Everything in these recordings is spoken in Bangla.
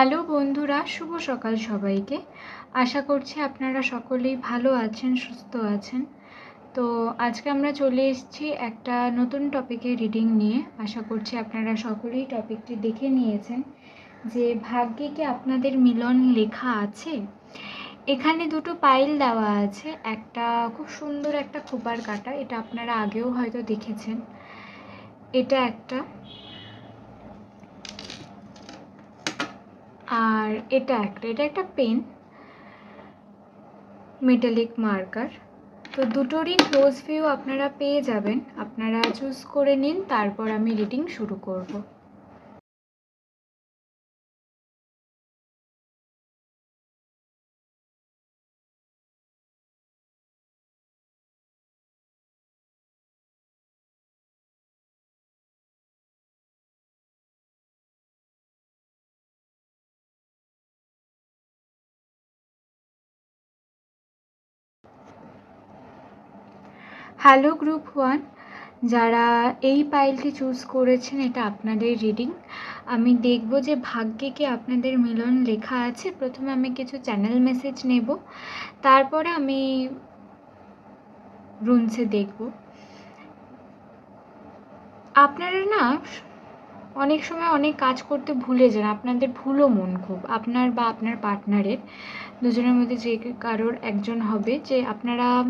হ্যালো বন্ধুরা, শুভ সকাল সবাইকে। আশা করছি আপনারা সকলেই ভালো আছেন, সুস্থ আছেন। তো আজকে আমরা চলে এসেছি একটা নতুন টপিকের রিডিং নিয়ে। আশা করছি আপনারা সকলেই টপিকটি দেখে নিয়েছেন যে, ভাগ্যে কি আপনাদের মিলন লেখা আছে? এখানে দুটো পাইল দেওয়া আছে, একটা খুব সুন্দর, একটা খোপার কাটা। এটা আপনারা আগেও হয়তো দেখেছেন। এটা একটা। আর এটা একটা এটা একটা পেন মেটালিক মার্কার তো দুটোরই ক্লোজ ভিউ আপনারা পেয়ে যাবেন। আপনারা চুজ করে নিন, তারপর আমি রিডিং শুরু করব। হ্যালো গ্রুপ ওয়ান যারা এই পাইলটি চুজ করেছেন, এটা আপনাদের রিডিং আমি দেখব যে ভাগ্যে কি আপনাদের মিলন লেখা আছে। প্রথমে আমি কিছু চ্যানেল মেসেজ নেব। তারপরে আমি রুনসে দেখব। আপনারা না অনেক সময় অনেক কাজ করতে ভুলে যান, আপনাদের ভুলো মন খুব। আপনার বা আপনার পার্টনারের দুজনের মধ্যে যে কারোর একজন হবে যে আপনারা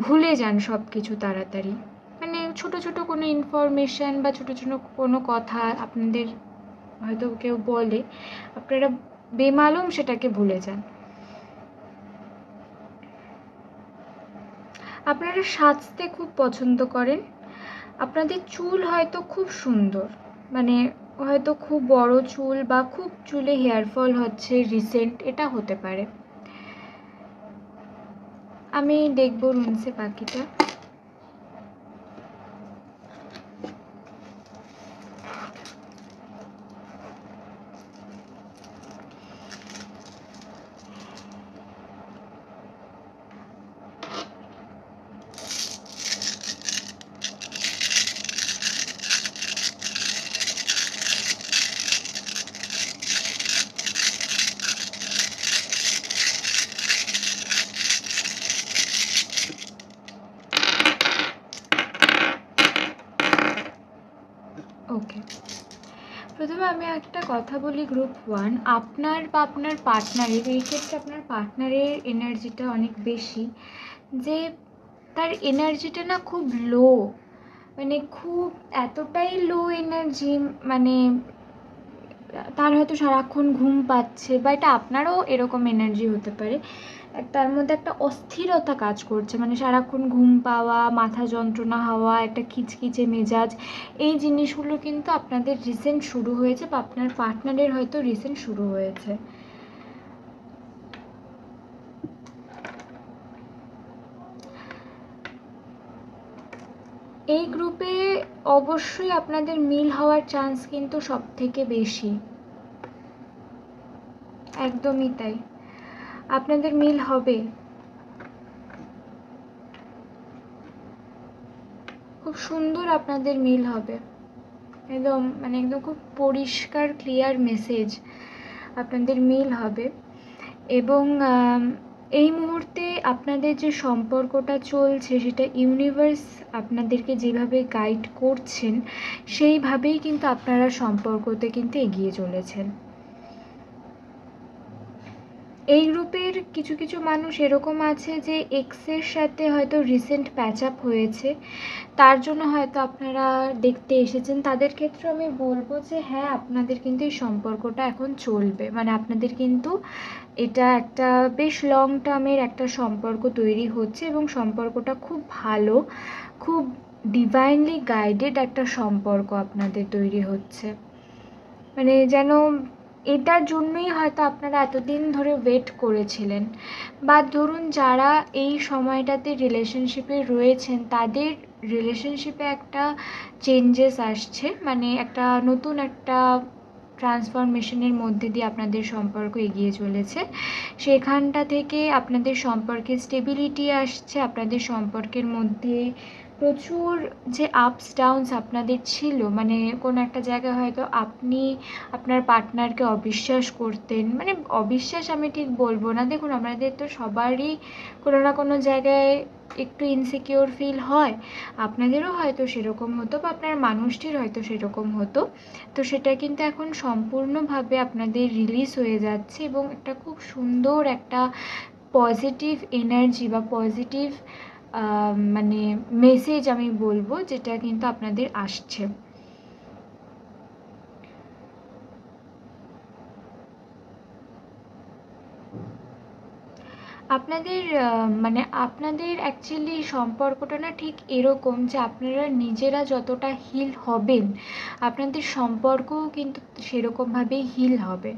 ভুলে যান সব কিছু তাড়াতাড়ি। মানে ছোট ছোট কোনো ইনফরমেশান বা ছোট ছোট কোনো কথা আপনাদের হয়তো কেউ বলে, আপনারা বেমালুম সেটাকে ভুলে যান। আপনারা সাজতে খুব পছন্দ করেন। আপনাদের চুল হয়তো খুব সুন্দর। মানে হয়তো খুব বড় চুল বা খুব চুলে হেয়ার ফল হচ্ছে রিসেন্ট, এটা হতে পারে। আমি দেখব রুনসে পাখিটা ওকে প্রথমে আমি একটা কথা বলি গ্রুপ ওয়ান আপনার বা আপনার পার্টনারের এই ক্ষেত্রে আপনার পার্টনারের এনার্জিটা অনেক বেশি। যে তার এনার্জিটা না খুব লো মানে খুব এতটাই লো এনার্জি মানে তার হয়তো সারাক্ষণ ঘুম পাচ্ছে, বা এটা আপনারও এরকম এনার্জি হতে পারে। তার মধ্যে একটা অস্থিরতা কাজ করছে। মানে সারাক্ষণ ঘুম পাওয়া, মাথা যন্ত্রণা হওয়া, একটা খিচখিচে মেজাজ, এই জিনিসগুলো কিন্তু আপনাদের রিসেন্ট শুরু হয়েছে বা আপনার পার্টনারের হয়তো রিসেন্ট শুরু হয়েছে। এই গ্রুপে অবশ্যই আপনাদের মিল হওয়ার চান্স কিন্তু সব থেকে বেশি। একদমই তাই। আপনাদের মিল হবে। খুব সুন্দর আপনাদের মিল হবে। একদম মানে একদম খুব পরিষ্কার ক্লিয়ার মেসেজ আপনাদের মিল হবে। এবং এই মুহূর্তে আপনাদের যে সম্পর্কটা চলছে, সেটা ইউনিভার্স আপনাদেরকে যেভাবে গাইড করছেন, সেইভাবেই কিন্তু আপনারা সম্পর্কতে কিন্তু এগিয়ে চলেছেন। এই গ্রুপের কিছু কিছু মানুষ এরকম আছে যে এক্সের সাথে হয়তো রিসেন্ট প্যাচ আপ হয়েছে। তার জন্য হয়তো আপনারা দেখতে এসেছেন। তাদের ক্ষেত্রে আমি বলব যে হ্যাঁ আপনাদের কিন্তু এই সম্পর্কটা এখন চলবে। মানে আপনাদের কিন্তু এটা একটা বেশ লং টার্মের একটা সম্পর্ক তৈরি হচ্ছে এবং সম্পর্কটা খুব ভালো, খুব ডিভাইনলি গাইডেড একটা সম্পর্ক আপনাদের তৈরি হচ্ছে। মানে যেন এটার জন্যই হয়তো আপনারা এতদিন ধরে ওয়েট করেছিলেন। বা ধরুন যারা এই সময়টাতে রিলেশনশিপে রয়েছেন, তাদের রিলেশনশিপে একটা চেঞ্জেস আসছে। মানে একটা নতুন একটা ট্রান্সফরমেশনের মধ্যে দিয়ে আপনাদের সম্পর্ক এগিয়ে চলেছে। সেখানটা থেকে আপনাদের সম্পর্কে স্টেবিলিটি আসছে, আপনাদের সম্পর্কের মধ্যে প্রচুর যে আপস ডাউনস আপনাদের ছিল মানে কোনো একটা জায়গায় হয়তো আপনি আপনার পার্টনারকে অবিশ্বাস করতেন মানে অবিশ্বাস আমি ঠিক বলব না। দেখুন, আমাদের তো সবারই কোনো না কোনো জায়গায় একটু ইনসিকিওর ফিল হয়। আপনাদেরও হয়তো সেরকম হতো বা আপনার মানুষটির হয়তো সেরকম হতো। তো সেটা কিন্তু এখন সম্পূর্ণভাবে আপনাদের রিলিজ হয়ে যাচ্ছে এবং একটা খুব সুন্দর একটা পজিটিভ এনার্জি বা পজিটিভ মানে মেসেজ আমি বলব যেটা কিন্তু আপনাদের আসছে। আপনাদের মানে আপনাদের অ্যাকচুয়ালি সম্পর্কটা না ঠিক এরকম যে আপনারা নিজেরা যতটা হিল হবেন, আপনাদের সম্পর্কও কিন্তু সেরকমভাবেই হিল হবে।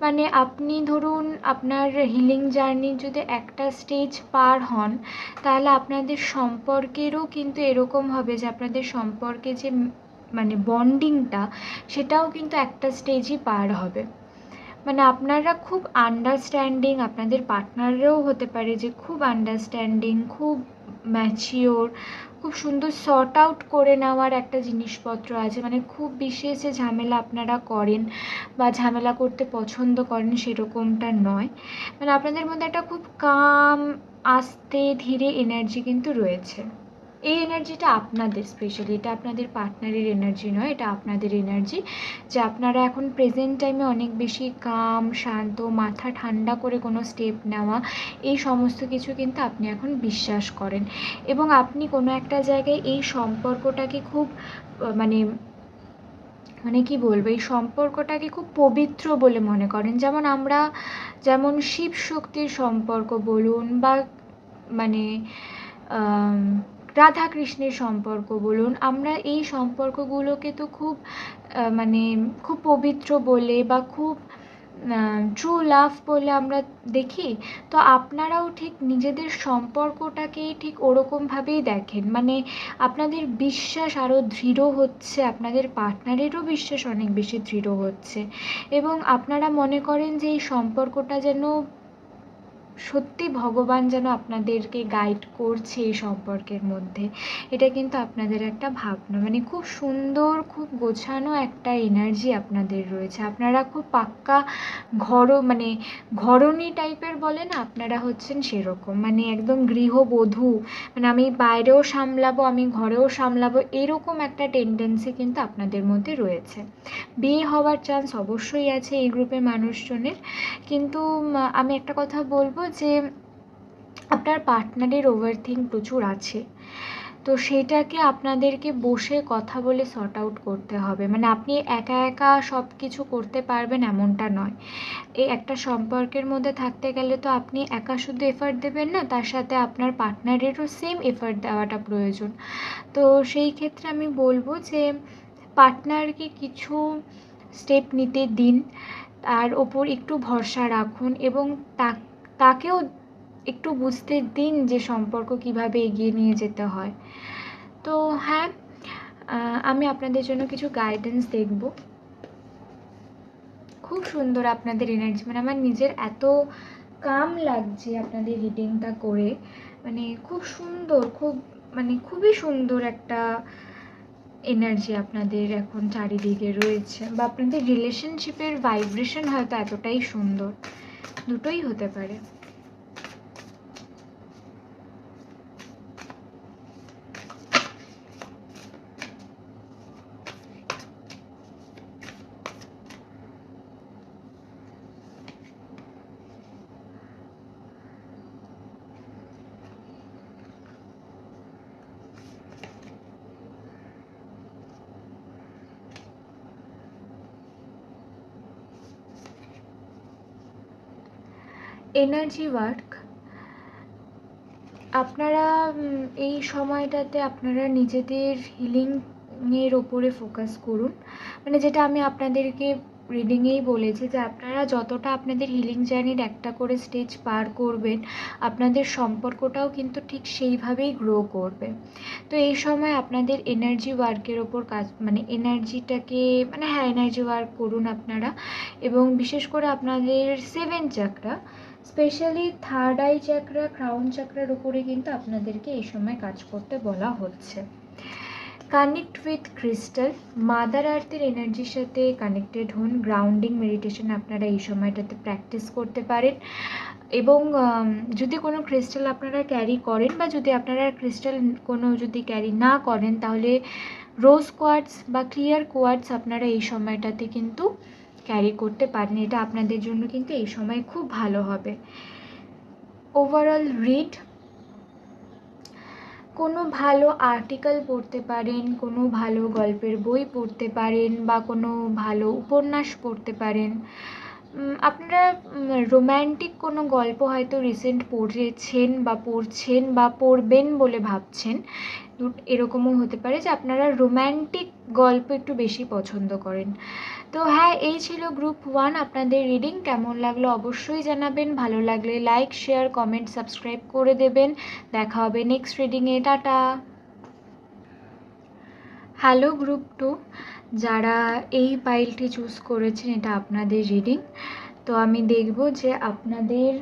মানে আপনি ধরুন আপনার হিলিং জার্নি যদি একটা স্টেজ পার হন, তাহলে আপনাদের সম্পর্কেরও কিন্তু এরকম হবে যে আপনাদের সম্পর্কে যে মানে বন্ডিংটা সেটাও কিন্তু একটা স্টেজই পার হবে। মানে আপনারা খুব আন্ডারস্ট্যান্ডিং আপনাদের পার্টনাররাও হতে পারে যে খুব আন্ডারস্ট্যান্ডিং খুব ম্যাচিওর খুব সুন্দর সর্ট আউট করে নেওয়ার একটা জিনিসপত্র আছে। মানে খুব বিশেষ যে ঝামেলা আপনারা করেন বা ঝামেলা করতে পছন্দ করেন সেরকমটা নয়। মানে আপনাদের মধ্যে একটা খুব কাম আস্তে, ধীরে এনার্জি কিন্তু রয়েছে। এই এনার্জিটা আপনাদের স্পেশালি এটা আপনাদের পার্টনারের এনার্জি নয়, এটা আপনাদের এনার্জি যে আপনারা এখন প্রেজেন্ট টাইমে অনেক বেশি কাম শান্ত, মাথা ঠান্ডা করে কোনো স্টেপ নেওয়া, এই সমস্ত কিছু কিন্তু আপনি এখন বিশ্বাস করেন। এবং আপনি কোনো একটা জায়গায় এই সম্পর্কটাকে খুব মানে মানে কি বলব, এই সম্পর্কটাকে খুব পবিত্র বলে মনে করেন। যেমন আমরা, যেমন শিব শক্তির সম্পর্ক বলুন বা মানে রাধা কৃষ্ণের সম্পর্ক বলুন। আমরা এই সম্পর্কগুলোকে তো খুব মানে খুব পবিত্র বলে বা খুব ট্রু লাভ বলে আমরা দেখি। তো আপনারাও ঠিক নিজেদের সম্পর্কটাকেই ঠিক ওরকমভাবেই দেখেন। মানে আপনাদের বিশ্বাস আরও দৃঢ় হচ্ছে, আপনাদের পার্টনারেরও বিশ্বাস অনেক বেশি দৃঢ় হচ্ছে। এবং আপনারা মনে করেন যে এই সম্পর্কটা যেন সত্যি ভগবান যেন আপনাদেরকে গাইড করছে এই সম্পর্কের মধ্যে, এটা কিন্তু আপনাদের একটা ভাবনা। মানে খুব সুন্দর, খুব গোছানো একটা এনার্জি আপনাদের রয়েছে। আপনারা খুব পাক্কা ঘর মানে ঘরণী টাইপের বলে না, আপনারা হচ্ছেন সেরকম। মানে একদম গৃহবধূ। মানে আমি বাইরেও সামলাবো, আমি ঘরেও সামলাবো, এরকম একটা টেন্ডেন্সি কিন্তু আপনাদের মধ্যে রয়েছে। বিয়ে হওয়ার চান্স অবশ্যই আছে এই গ্রুপের মানুষজনের। কিন্তু আমি একটা কথা বলব যে আপনার পার্টনারের ওভার থিঙ্ক প্রচুর আছে। তো সেটাকে আপনাদেরকে বসে কথা বলে সর্ট আউট করতে হবে। মানে আপনি একা একা সব কিছু করতে পারবেন এমনটা নয়। এই একটা সম্পর্কের মধ্যে থাকতে গেলে তো আপনি একা শুধু এফার্ট দেবেন না, তার সাথে আপনার পার্টনারেরও সেম এফার্ট দেওয়াটা প্রয়োজন। তো সেই ক্ষেত্রে আমি বলব যে পার্টনারকে কিছু স্টেপ নিতে দিন। তার ওপর একটু ভরসা রাখুন এবং তা তাকেও একটু বুঝতে দিন যে সম্পর্ক কীভাবে এগিয়ে নিয়ে যেতে হয়। তো হ্যাঁ আমি আপনাদের জন্য কিছু গাইডেন্স দেখব। খুব সুন্দর আপনাদের এনার্জি মানে আমার নিজের এত কাম লাগছে আপনাদের রিডিংটা করে। মানে খুব সুন্দর, খুব মানে খুবই সুন্দর একটা এনার্জি আপনাদের এখন চারিদিকে রয়েছে। বা আপনাদের রিলেশনশিপের ভাইব্রেশন হয়তো এতটাই সুন্দর। দুটোই হতে পারে। এনার্জি ওয়ার্ক আপনারা এই সময়টাতে আপনারা নিজেদের হিলিংয়ের ওপরে ফোকাস করুন। মানে যেটা আমি আপনাদেরকে রিডিংয়েই বলেছি যে আপনারা যতটা আপনাদের হিলিং জার্নির একটা করে স্টেজ পার করবেন, আপনাদের সম্পর্কটাও কিন্তু ঠিক সেইভাবেই গ্রো করবে। তো এই সময় আপনাদের এনার্জি ওয়ার্কের ওপর কাজ মানে এনার্জিটাকে মানে হ্যাঁ এনার্জি ওয়ার্ক করুন আপনারা। এবং বিশেষ করে আপনাদের seven chakra specially third eye chakra crown চাকরার উপরে কিন্তু আপনাদেরকে এই সময় কাজ করতে বলা হচ্ছে। কানেক্ট উইথ ক্রিস্টাল মাদার আর্থের এনার্জির সাথে কানেক্টেড হন। গ্রাউন্ডিং মেডিটেশন আপনারা এই সময়টাতে প্র্যাকটিস করতে পারেন। এবং যদি কোনো ক্রিস্টাল আপনারা ক্যারি করেন বা যদি আপনারা ক্রিস্টাল কোনো যদি ক্যারি না করেন, তাহলে রোজ কোয়ার্টস বা ক্লিয়ার কোয়ার্টস আপনারা এই সময়টাতে কিন্তু ক্যারি করতে পারেন, এটা আপনাদের জন্য কিন্তু এই সময় খুব ভালো হবে। ওভারঅল রিড কোনো ভালো আর্টিকেল পড়তে পারেন, কোনো ভালো গল্পের বই পড়তে পারেন বা কোনো ভালো উপন্যাস পড়তে পারেন। আপনারা রোম্যান্টিক কোনো গল্প হয়তো রিসেন্ট পড়েছেন বা পড়ছেন বা পড়বেন বলে ভাবছেন এরকমও হতে পারে যে আপনারা রোম্যান্টিক গল্প একটু বেশি পছন্দ করেন। তো হ্যাঁ এই ছিল গ্রুপ ওয়ান আপনাদের রিডিং কেমন লাগল অবশ্যই জানাবেন, ভালো লাগলে লাইক শেয়ার কমেন্ট সাবস্ক্রাইব করে দেবেন। দেখা হবে নেক্সট রিডিংয়ে টাটা। হ্যালো গ্রুপ টু যারা এই পাইলটি চুজ করেছেন, এটা আপনাদের রিডিং। তো আমি দেখব যে আপনাদের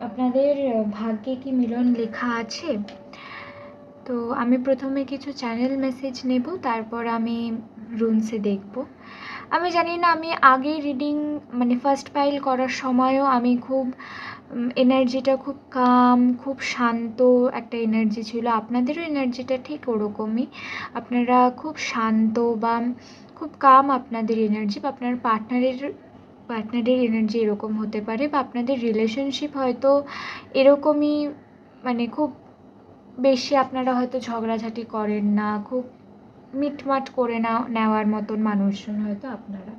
আপনাদের ভাগ্যে কি মিলন লেখা আছে। তো আমি প্রথমে কিছু চ্যানেল মেসেজ নেব, তারপর আমি রুমসে দেখব। আমি জানি না, আমি আগে রিডিং মানে ফার্স্ট পাইল করার সময়ও আমি খুব এনার্জিটা খুব কাম খুব শান্ত একটা এনার্জি ছিল। আপনাদেরও এনার্জিটা ঠিক ওরকমই। আপনারা খুব শান্ত বা খুব কাম আপনাদের এনার্জি বা আপনার পার্টনারের পার্টনারের এনার্জি এরকম হতে পারে বা আপনাদের রিলেশনশিপ হয়তো এরকমই মানে খুব বেশি আপনারা হয়তো ঝগড়াঝাটি করেন না, খুব মিটমাট করে নেওয়ার মতন মানুষজন হয়তো আপনারা।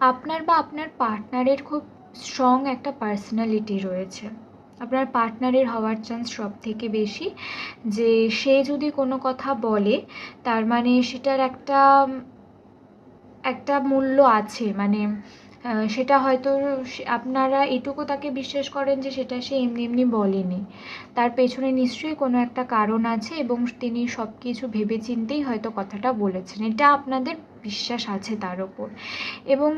আপনার বা আপনার পার্টনারের খুব স্ট্রং একটা পার্সোনালিটি রয়েছে। আপনার পার্টনারের হওয়ার চান্স সব থেকে বেশি। যে সে যদি কোনো কথা বলে, তার মানে সেটার একটা একটা মূল্য আছে। মানে সেটা হয়তো আপনারা এটুকু তাকে বিশ্বাস করেন যে সেটা সে এমনি এমনি বলেনি। তার পেছনে নিশ্চয়ই কোনো একটা কারণ আছে এবং তিনি সব কিছু ভেবে ভেবেচিন্তেই হয়তো কথাটা বলেছেন। এটা আপনাদের বিশ্বাস আছে তার ওপর। এবং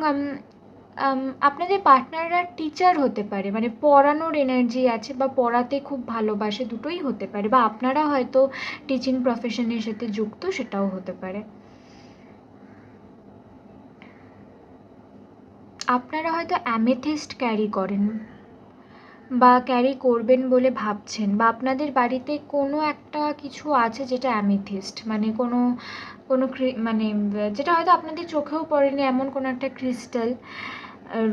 আপনাদের পার্টনাররা টিচার হতে পারে মানে পড়ানোর এনার্জি আছে বা পড়াতে খুব ভালোবাসে, দুটোই হতে পারে বা আপনারা হয়তো টিচিং প্রফেশনের সাথে যুক্ত সেটাও হতে পারে। আপনারা হয়তো অ্যামেথিস্ট ক্যারি করেন বা ক্যারি করবেন বলে ভাবছেন বা আপনাদের বাড়িতে কোনো একটা কিছু আছে যেটা অ্যামেথিস্ট মানে কোনো কোনো মানে যেটা হয়তো আপনাদের চোখেও পড়েনি, এমন কোনো একটা ক্রিস্টাল।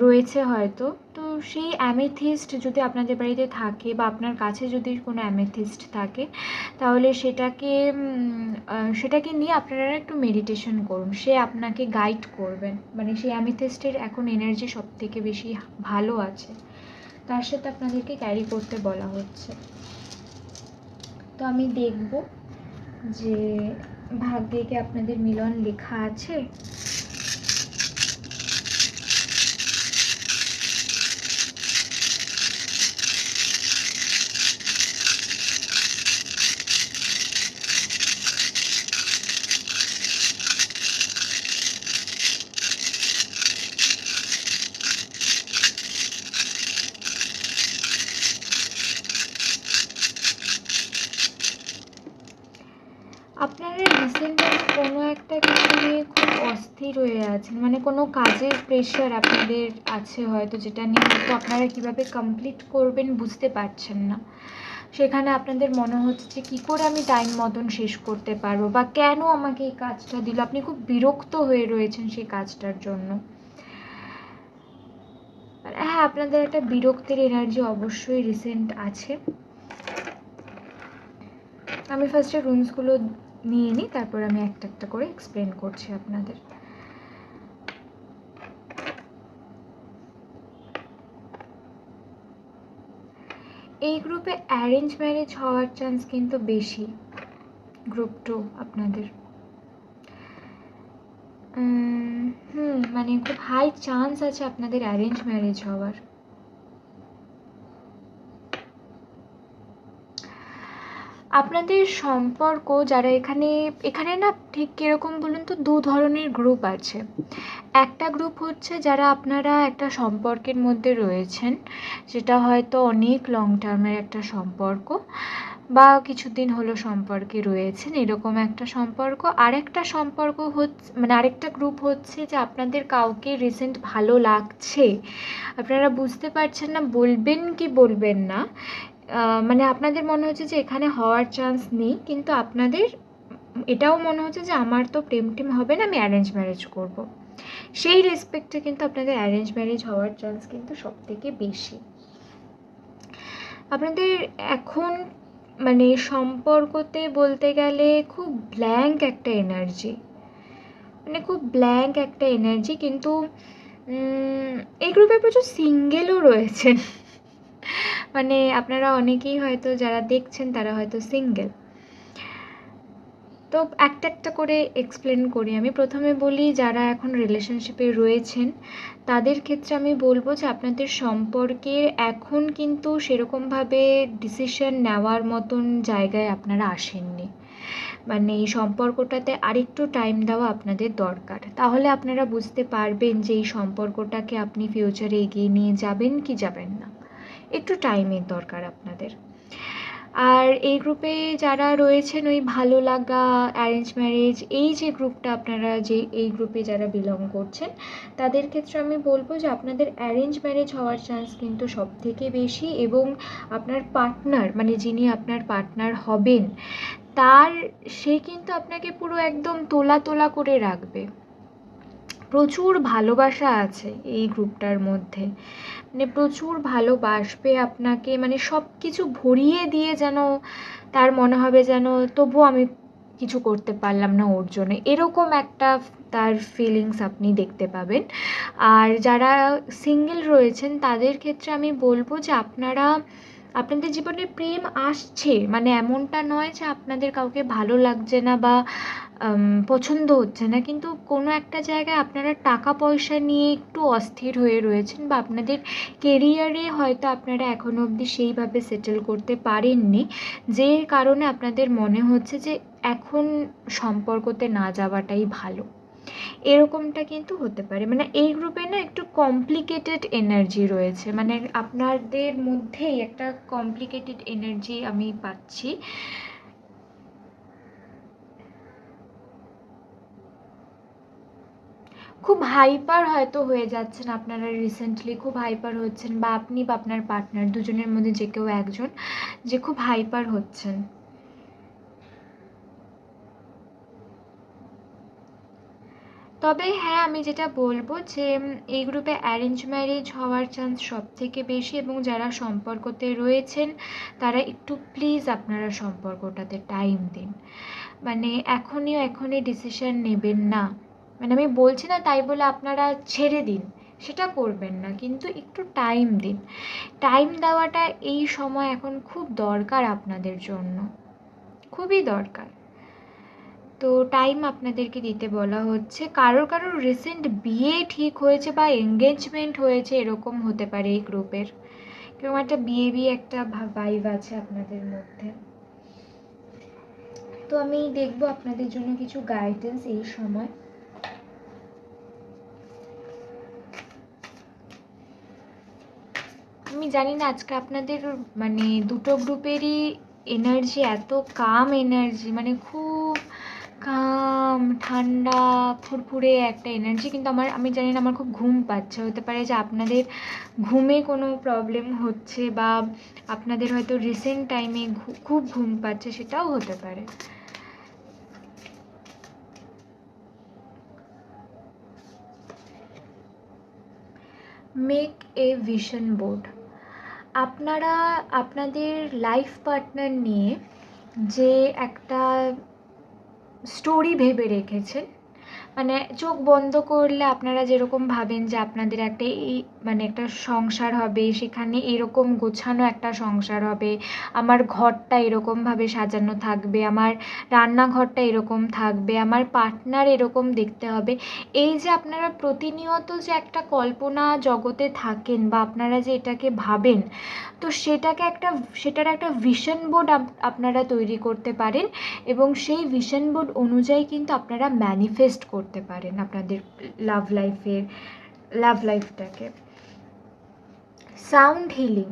রয়েছে হয়তো। তো সেই অ্যামেথিস্ট যদি আপনাদের বাড়িতে থাকে বা আপনার কাছে যদি কোনো অ্যামেথিস্ট থাকে, তাহলে সেটাকে সেটাকে নিয়ে আপনারা একটু মেডিটেশন করুন। সে আপনাকে গাইড করবেন মানে সেই অ্যামেথিস্টের এখন এনার্জি সব থেকে বেশি ভালো আছে। তার সাথে আপনাদেরকে ক্যারি করতে বলা হচ্ছে। তো আমি দেখব যে ভাগ্যে কি আপনাদের মিলন লেখা আছে আপনারা রিসেন্টলি কোনো একটা কিছু নিয়ে খুব অস্থির হয়ে আছেন। মানে কোনো কাজের প্রেশার আপনাদের আছে হয়তো যেটা নিয়ে হয়তো আপনারা কীভাবে কমপ্লিট করবেন বুঝতে পারছেন না। সেখানে আপনাদের মনে হচ্ছে যে কী করে আমি টাইম মতন শেষ করতে পারব বা কেন আমাকে এই কাজটা দিল? আপনি খুব বিরক্ত হয়ে রয়েছেন সেই কাজটার জন্য। হ্যাঁ আপনাদের একটা বিরক্তির এনার্জি অবশ্যই রিসেন্ট আছে। আমি ফার্স্টে রুমসগুলো নিয়ে নিই, তারপর আমি একটা একটা করে এক্সপ্লেন করছি আপনাদের। এই গ্রুপে অ্যারেঞ্জ ম্যারেজ হওয়ার চান্স কিন্তু বেশি গ্রুপ টু আপনাদের। হুম মানে খুব হাই চান্স আছে আপনাদের অ্যারেঞ্জ ম্যারেজ হওয়ার। আপনাদের সম্পর্ক যারা এখানে এখানে না ঠিক কীরকম বলুন তো, দু ধরনের গ্রুপ আছে। একটা গ্রুপ হচ্ছে যারা আপনারা একটা সম্পর্কের মধ্যে রয়েছেন, সেটা হয়তো অনেক লং টার্মের একটা সম্পর্ক বা কিছুদিন হলো সম্পর্কে রয়েছেন, এরকম একটা সম্পর্ক। আরেকটা সম্পর্ক হচ্ছে মানে আরেকটা গ্রুপ হচ্ছে যে আপনাদের কাউকে রিসেন্ট ভালো লাগছে, আপনারা বুঝতে পারছেন না, বলবেন কি বলবেন না মানে আপনাদের মনে হচ্ছে যে এখানে হওয়ার চান্স নেই, কিন্তু আপনাদের, এটাও মনে হচ্ছে যে আমার তো প্রেম টেম হবে না, আমি অ্যারেঞ্জ ম্যারেজ করব। সেই রেসপেক্টে কিন্তু আপনাদের অ্যারেঞ্জ ম্যারেজ হওয়ার চান্স কিন্তু সব থেকে বেশি। আপনাদের এখন মানে সম্পর্কতে বলতে গেলে খুব ব্ল্যাঙ্ক একটা এনার্জি মানে খুব ব্ল্যাঙ্ক একটা এনার্জি কিন্তু এই গ্রুপে প্রচুর সিঙ্গেলও রয়েছেন মানে আপনারা অনেকেই হয়তো যারা দেখছেন তারা হয়তো সিঙ্গেল তো একটা একটা করে এক্সপ্লেন করি আমি। প্রথমে বলি, যারা এখন রিলেশনশিপে রয়েছেন, তাদের ক্ষেত্রে আমি বলব যে আপনাদের সম্পর্কে এখন কিন্তু সেরকমভাবে ডিসিশন নেওয়ার মতন জায়গায় আপনারা আসেননি। মানে এই সম্পর্কটাতে আরেকটু টাইম দেওয়া আপনাদের দরকার। তাহলে আপনারা বুঝতে পারবেন যে এই সম্পর্কটাকে আপনি ফিউচারে এগিয়ে নিয়ে যাবেন কি যাবেন না। একটু টাইমের দরকার আপনাদের। আর এই গ্রুপে যারা রয়েছেন ওই ভালো লাগা অ্যারেঞ্জ ম্যারেজ এই যে গ্রুপটা আপনারা যে এই গ্রুপে যারা বিলং করছেন, তাদের ক্ষেত্রে আমি বলব যে আপনাদের অ্যারেঞ্জ ম্যারেজ হওয়ার চান্স কিন্তু সব থেকে বেশি এবং আপনার পার্টনার মানে যিনি আপনার পার্টনার হবেন, তার, সে কিন্তু আপনাকে পুরো একদম তোলা তোলা করে রাখবে। প্রচুর ভালোবাসা আছে এই গ্রুপটার মধ্যে। মানে প্রচুর ভালোবাসবে আপনাকে মানে সব কিছু ভরিয়ে দিয়ে যেন তার মনে হবে যেন তবুও আমি কিছু করতে পারলাম না ওর জন্য। এরকম একটা তার ফিলিংস আপনি দেখতে পাবেন। আর যারা সিঙ্গেল রয়েছেন তাদের ক্ষেত্রে আমি বলব যে আপনারা আপনাদের জীবনে প্রেম আসছে মানে এমনটা নয় যে আপনাদের কাউকে ভালো লাগছে না বা পছন্দ হচ্ছে না। কিন্তু কোনো একটা জায়গায় আপনারা টাকা পয়সা নিয়ে একটু অস্থির হয়ে রয়েছেন বা আপনাদের কেরিয়ারে হয়তো আপনারা এখনও অবধি সেইভাবে সেটেল করতে পারেননি। যে কারণে আপনাদের মনে হচ্ছে যে এখন সম্পর্কতে না যাওয়াটাই ভালো। এরকমটা কিন্তু হতে পারে। মানে এই গ্রুপে না একটু কমপ্লিকেটেড এনার্জি রয়েছে। মানে আপনাদের মধ্যেই একটা কমপ্লিকেটেড এনার্জি আমি পাচ্ছি। খুব হাইপার হয়তো হয়ে যাচ্ছেন আপনারা রিসেন্টলি খুব হাইপার হচ্ছেন বা আপনি বা আপনার পার্টনার দুজনের মধ্যে যে কেউ একজন, যে খুব হাইপার হচ্ছেন। তবে হ্যাঁ আমি যেটা বলব যে এই গ্রুপে অ্যারেঞ্জ ম্যারেজ হওয়ার চান্স সব থেকে বেশি এবং যারা সম্পর্কতে রয়েছেন, তারা একটু প্লিজ আপনারা সম্পর্কটাতে টাইম দিন। মানে এখনই এখনই ডিসিশন নেবেন না। মানে আমি বলছি না তাই বলে আপনারা ছেড়ে দিন, সেটা করবেন না, কিন্তু একটু টাইম দিন। টাইম দেওয়াটা এই সময় এখন খুব দরকার আপনাদের জন্য। খুবই দরকার। তো টাইম আপনাদেরকে দিতে বলা হচ্ছে, কারোর কারোর রিসেন্ট বিয়ে ঠিক হয়েছে বা এঙ্গেজমেন্ট হয়েছে এরকম হতে পারে এই গ্রুপের কেউ একটা বিয়ে বিয়ে একটা ভাইব আছে আপনাদের মধ্যে। তো আমি দেখব আপনাদের জন্য কিছু গাইডেন্স এই সময়। আমি জানি না, আজকে আপনাদের মানে দুটো গ্রুপেরই এনার্জি এত কাম এনার্জি মানে খুব কাম, ঠান্ডা, ফুরফুরে একটা এনার্জি কিন্তু আমার, আমি জানি না আমার খুব ঘুম পাচ্ছে। হতে পারে যে আপনাদের ঘুমে কোনো প্রবলেম হচ্ছে বা আপনাদের হয়তো রিসেন্ট টাইমে খুব ঘুম পাচ্ছে সেটাও হতে পারে। মেক এ ভিশন বোর্ড আপনারা, আপনাদের লাইফ পার্টনার নিয়ে যে একটা স্টোরি ভেবে রেখেছেন। মানে চোখ বন্ধ করলে আপনারা যেরকম ভাবেন যে আপনাদের একটা এই মানে একটা সংসার হবে, সেখানে এরকম গোছানো একটা সংসার হবে, আমার ঘরটা এরকমভাবে সাজানো থাকবে, আমার রান্নাঘরটা এরকম থাকবে, আমার পার্টনার এরকম দেখতে হবে। এই যে আপনারা প্রতিনিয়ত যে একটা কল্পনা জগতে থাকেন বা আপনারা যে এটাকে ভাবেন, তো সেটাকে একটা, সেটার একটা ভিশন বোর্ড আপনারা তৈরি করতে পারেন এবং সেই ভিশন বোর্ড অনুযায়ী কিন্তু আপনারা ম্যানিফেস্ট করতে পারেন আপনাদের লাভ লাইফের লাভ লাইফটাকে সাউন্ড হিলিং।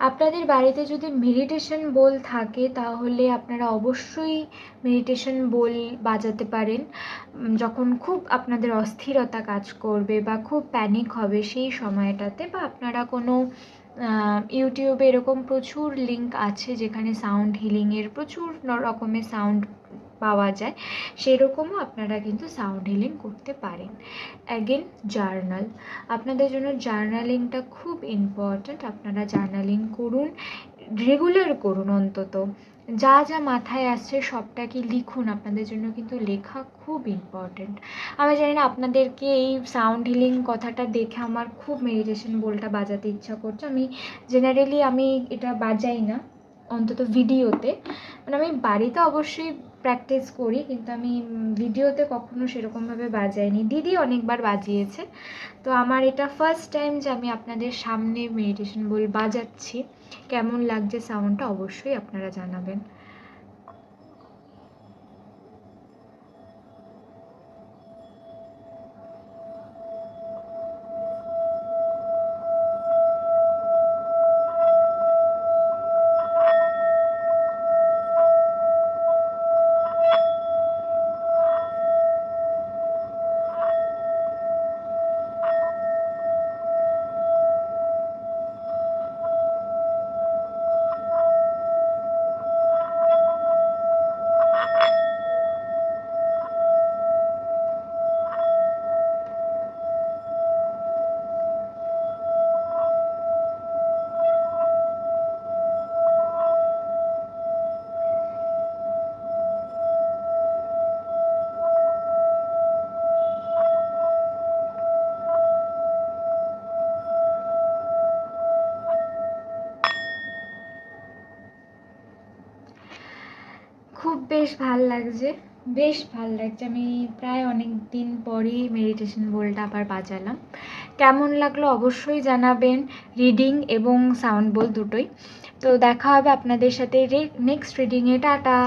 আপনাদের বাড়িতে যদি মেডিটেশন বোল থাকে, তাহলে আপনারা অবশ্যই মেডিটেশন বোল বাজাতে পারেন। যখন খুব আপনাদের অস্থিরতা কাজ করবে বা খুব প্যানিক হবে সেই সময়টাতে বা আপনারা কোনো ইউটিউবে এরকম প্রচুর লিঙ্ক আছে যেখানে সাউন্ড হিলিংয়ের প্রচুর রকমের সাউন্ড পাওয়া যায়, সেরকমও আপনারা কিন্তু সাউন্ড হিলিং করতে পারেন। অ্যাগেন জার্নাল আপনাদের জন্য জার্নালিংটা খুব ইম্পর্ট্যান্ট আপনারা জার্নালিং করুন রেগুলার করুন অন্তত। যা যা মাথায় আসছে সবটাকে লিখুন। আপনাদের জন্য কিন্তু লেখা খুব ইম্পর্ট্যান্ট আমি জানি না আপনাদেরকে এই সাউন্ড হিলিং কথাটা দেখে আমার খুব মেডিটেশন বলটা বাজাতে ইচ্ছা করছে। আমি জেনারেলি আমি এটা বাজাই না, অন্তত ভিডিওতে মানে আমি বাড়িতে অবশ্যই প্র্যাকটিস করি, কিন্তু আমি ভিডিওতে কখনো সেরকমভাবে বাজাইনি। দিদি অনেকবার বাজিয়েছে। তো আমার এটা ফার্স্ট টাইম যে আমি আপনাদের সামনে মেডিটেশন বল বাজাচ্ছি। কেমন লাগছে সাউন্ডটা অবশ্যই আপনারা জানাবেন। বেশ ভালো লাগছে, বেশ ভালো লাগছে। আমি প্রায় অনেক দিন পরই মেডিটেশন বোলটা আবার বাজালাম। কেমন লাগল অবশ্যই জানাবেন রিডিং এবং সাউন্ড বোল দুটোই। তো দেখা হবে আপনাদের সাথে নেক্সট রিডিংয়ে টাটা!